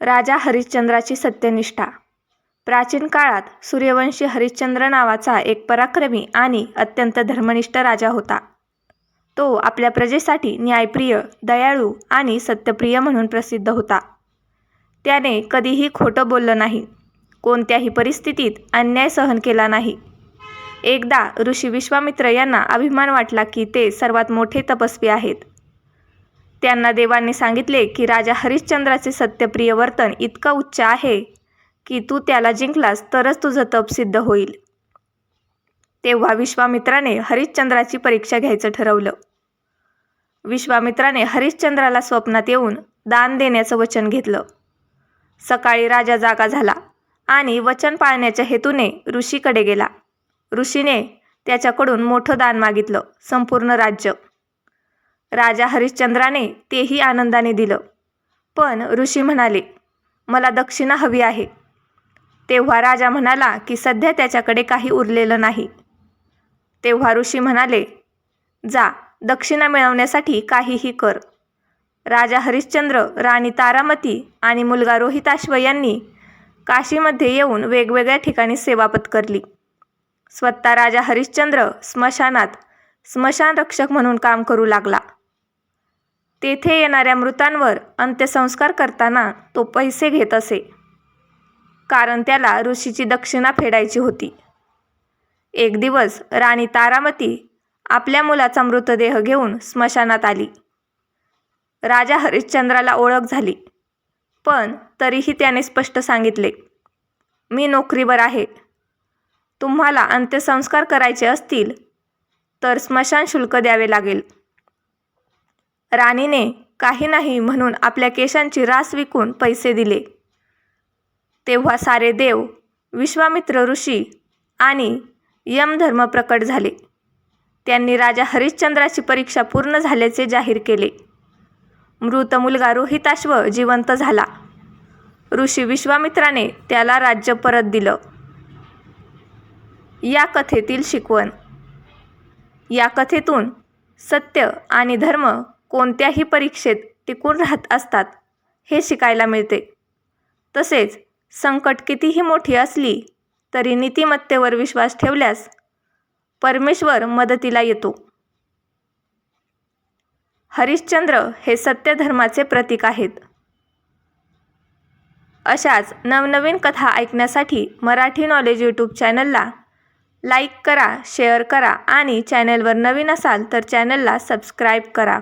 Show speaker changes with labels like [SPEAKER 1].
[SPEAKER 1] राजा हरिश्चंद्राची सत्यनिष्ठा. प्राचीन काळात सूर्यवंशी हरिश्चंद्र नावाचा एक पराक्रमी आणि अत्यंत धर्मनिष्ठ राजा होता. तो आपल्या प्रजेसाठी न्यायप्रिय दयाळू आणि सत्यप्रिय म्हणून प्रसिद्ध होता. त्याने कधीही खोटं बोललं नाही. कोणत्याही परिस्थितीत अन्याय सहन केला नाही. एकदा ऋषी विश्वामित्र यांना अभिमान वाटला की ते सर्वात मोठे तपस्वी आहेत. त्यांना देवांनी सांगितले की राजा हरिश्चंद्राचे सत्यप्रिय वर्तन इतकं उच्च आहे की तू त्याला जिंकलास तरच तुझं तप सिद्ध होईल. तेव्हा विश्वामित्राने हरिश्चंद्राची परीक्षा घ्यायचं ठरवलं. विश्वामित्राने हरिश्चंद्राला स्वप्नात येऊन दान देण्याचं वचन घेतलं. सकाळी राजा जागा झाला आणि वचन पाळण्याच्या हेतूने ऋषीकडे गेला. ऋषीने त्याच्याकडून मोठं दान मागितलं संपूर्ण राज्य. राजा हरिश्चंद्राने तेही आनंदाने दिलं. पण ऋषी म्हणाले मला दक्षिणा हवी आहे. तेव्हा राजा म्हणाला की सध्या त्याच्याकडे काही उरलेलं नाही. तेव्हा ऋषी म्हणाले जा दक्षिणा मिळवण्यासाठी काहीही कर. राजा हरिश्चंद्र राणी तारामती आणि मुलगा रोहिताश्व यांनी काशीमध्ये येऊन वेगवेगळ्या ठिकाणी सेवा पत्करली स्वतः राजा हरिश्चंद्र स्मशानात स्मशान रक्षक म्हणून काम करू लागला. तेथे येणाऱ्या मृतांवर अंत्यसंस्कार करताना तो पैसे घेत असे. कारण त्याला ऋषीची दक्षिणा फेडायची होती. एक दिवस राणी तारामती आपल्या मुलाचा मृतदेह घेऊन स्मशानात आली. राजा हरिश्चंद्राला ओळख झाली पण तरीही त्याने स्पष्ट सांगितले मी नोकरीवर आहे. तुम्हाला अंत्यसंस्कार करायचे असतील तर स्मशान शुल्क द्यावे लागेल. राणीने काही नाही म्हणून आपल्या केशांची रास विकून पैसे दिले. तेव्हा सारे देव विश्वामित्र ऋषी आणि यमधर्म प्रकट झाले. त्यांनी राजा हरिश्चंद्राची परीक्षा पूर्ण झाल्याचे जाहीर केले. मृत मुलगा रोहिताश्व जिवंत झाला. ऋषी विश्वामित्राने त्याला राज्य परत दिलं. या कथेतील शिकवण. या कथेतून सत्य आणि धर्म कोणत्याही परीक्षेत टिकून राहत असतात हे शिकायला मिळते. तसेच संकट कितीही मोठी असली तरी नीतिमत्तेवर विश्वास ठेवल्यास परमेश्वर मदतीला येतो. हरिश्चंद्र हे सत्यधर्माचे प्रतीक आहेत. अशाच नवनवीन कथा ऐकण्यासाठी मराठी नॉलेज यूट्यूब चॅनलला लाईक करा शेअर करा आणि चॅनलवर नवीन असाल तर चॅनलला सबस्क्राईब करा.